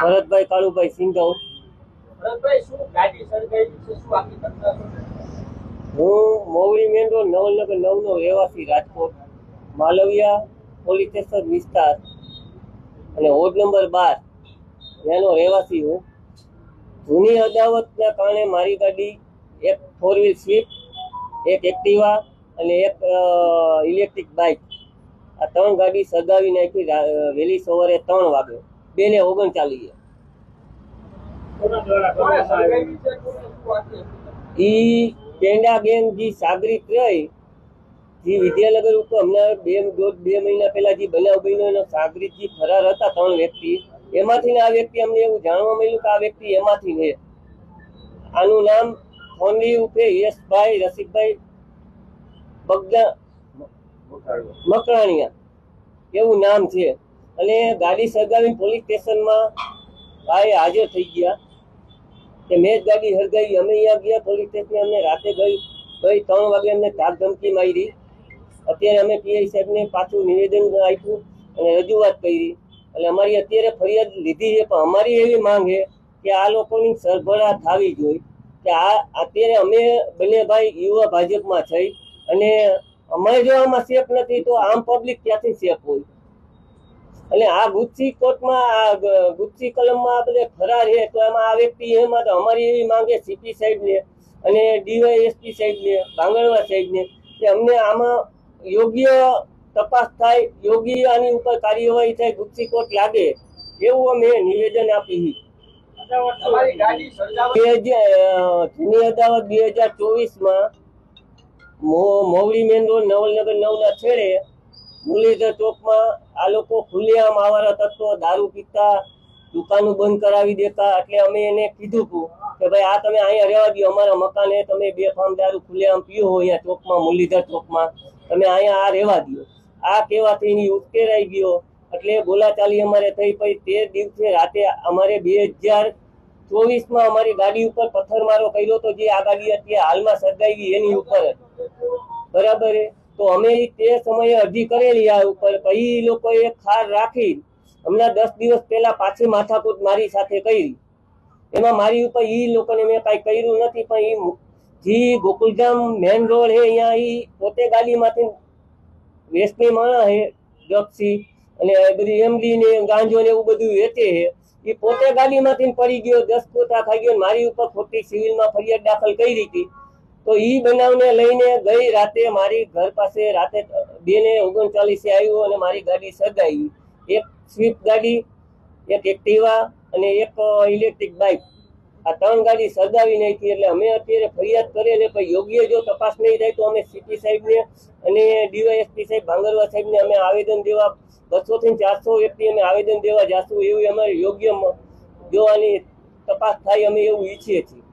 ભરતભાઈ કાળુભાઈ સિંઘવ ભરતભાઈ શું ગાડી સળગાવી છે? શું આખી ઘટના હું મોવડી મેન રોડ નવલનગર નવનો રહેવાસી રાજકોટ માલવિયા પોલીસ સ્ટેશન વિસ્તાર અને વોર્ડ નંબર બાર એનો રહેવાસી હું. જૂની અદાવતના કારણે મારી ગાડી એક ફોર વ્હીલ સ્વિફ્ટ એક એક્ટિવા અને એક ઇલેક્ટ્રિક બાઇક આ ત્રણ ગાડી સગાવી નાખી વહેલી સવારે ત્રણ વાગે બે ને ઓગણચાલીસે? ઈ પેંડા બેન જે સાગરિત રહી જે વિદ્યાનગર ઉપર હમણાં બે દોઢ બે મહિના પહેલા જે બનાવ બન્યો એનો સાગરિત ફરાર હતા ત્રણ વ્યક્તિ. એમાંથી આ વ્યક્તિ અમને એવું જાણવા મળ્યું કે આ વ્યક્તિ એમાંથી છે. આનું નામ ફોનલી ઉર્ફે યશભાઈ રસિકભાઈ બગદા મકરાણીયા એવું નામ છે. અને ગાડી સળગાવી પોલીસ સ્ટેશનમાં ભાઈ હાજર થઈ ગયા કે મેં જ ગાડી સળગાવી અમે અહીંયા ગયા પોલીસ સ્ટેશન અમને રાતે ગઈ ગઈ ત્રણ વાગે અમને તાક ધમકી મારી. અત્યારે અમે પીઆઈ સાહેબને પાછું નિવેદન આપ્યું અને રજૂઆત કરી. એટલે અમારી અત્યારે ફરિયાદ લીધી છે, પણ અમારી એવી માંગ છે કે આ લોકોની સરભરા થવી જોઈએ. કે આ, અત્યારે અમે બંને ભાઈ યુવા ભાજપમાં થઈ અને અમારે જો આમાં સેફ નથી, તો આમ પબ્લિક ક્યાંથી સેફ હોય. એટલે આ ગુચ્છી કોર્ટમાં આ ગ- કલમમાં બધે ફરાર છે તો એમાં આ વ્યક્તિ એમાં તો અમારી એવી માંગે સીપી સાહેબને અને ડીવાયએસપી સાહેબને ભાંગણવા સાહેબને કે અમને આમાં યોગ્ય તપાસ થાય યોગ્ય આની ઉપર કાર્યવાહી થાય ગુચ્છી કોર્ટ લાગે એવું અમે નિવેદન આપી જૂની અદાવત બે હજાર ચોવીસમાં મોવડી મેન રોડ નવલનગર નવના છેડે મુરલીધર ચોકમાં આ લોકો ખુલ્લેઆમ આવારા તત્વો, દારૂ પીતા, દુકાનો બંધ કરાવી દેતા, એટલે અમે એને કીધું હતું કે ભાઈ, આ તમે અહીંયા રહેવા દો અમારા મકાને તમે બે ફામ દારૂ ખુલ્લેઆમ પીઓ હો અહીંયા ચોકમાં, મુરલીધર ચોકમાં તમે અહીંયા આ રહેવા દો આ કહેવાથી એની ઉત્કેરાઈ ગયો એટલે બોલાચાલી અમારે થઈ પછી તે દિવસે રાતે અમારે બે હજાર ચોવીસમાં અમારી ગાડી ઉપર પથ્થરમારો કર્યો તો જે આ ગાડી અત્યારે હાલમાં સર્જાઈ ગઈ એની ઉપર. બરાબર? તો અમે તે સમયે અરજી કરેલી આ ઉપર. પછી લોકોએ ખાર રાખી હમણાં દસ દિવસ પહેલા પાછી માથાકૂટ મારી સાથે કરી. એમાં મારી ઉપર એ લોકોને મેં કાંઈ કર્યું નથી, પણ એ જે ગોકુલધામ મેન રોડ હે, અહીંયા એ પોતે ગાડીમાંથી વેસ્ટની માણસ હે ડ્રગ્સી અને બધી એમડી ને ગાંજો ને એવું બધું વેચે હે. એ પોતે ગાડીમાંથી પડી ગયો, દસ પોતા ખાઈ ગયો મારી ઉપર ખોટી સિવિલમાં ફરિયાદ દાખલ કરી હતી. તો ઈ બનાવને લઈને ગઈ રાતે મારી ઘર પાસે રાતે બે ને ઓગણચાલીસે આવ્યું અને મારી ગાડી સગાઈ એક સ્વિફ્ટ ગાડી, એક એક્ટિવા અને એક ઇલેક્ટ્રિક બાઇક આ ત્રણ ગાડી સગાવી નાખી એટલે અમે અત્યારે ફરિયાદ કરીએ ને પણ યોગ્ય જો તપાસ નહીં થાય તો અમે સીપી સાહેબને અને ડીવાયએસપી સાહેબ ભાંગરવા સાહેબને અમે આવેદન દેવા બસો થી ચારસો વ્યક્તિ અમે આવેદન દેવા જાશું એવું અમારે યોગ્ય જોવાની તપાસ થાય અમે એવું ઈચ્છીએ છીએ.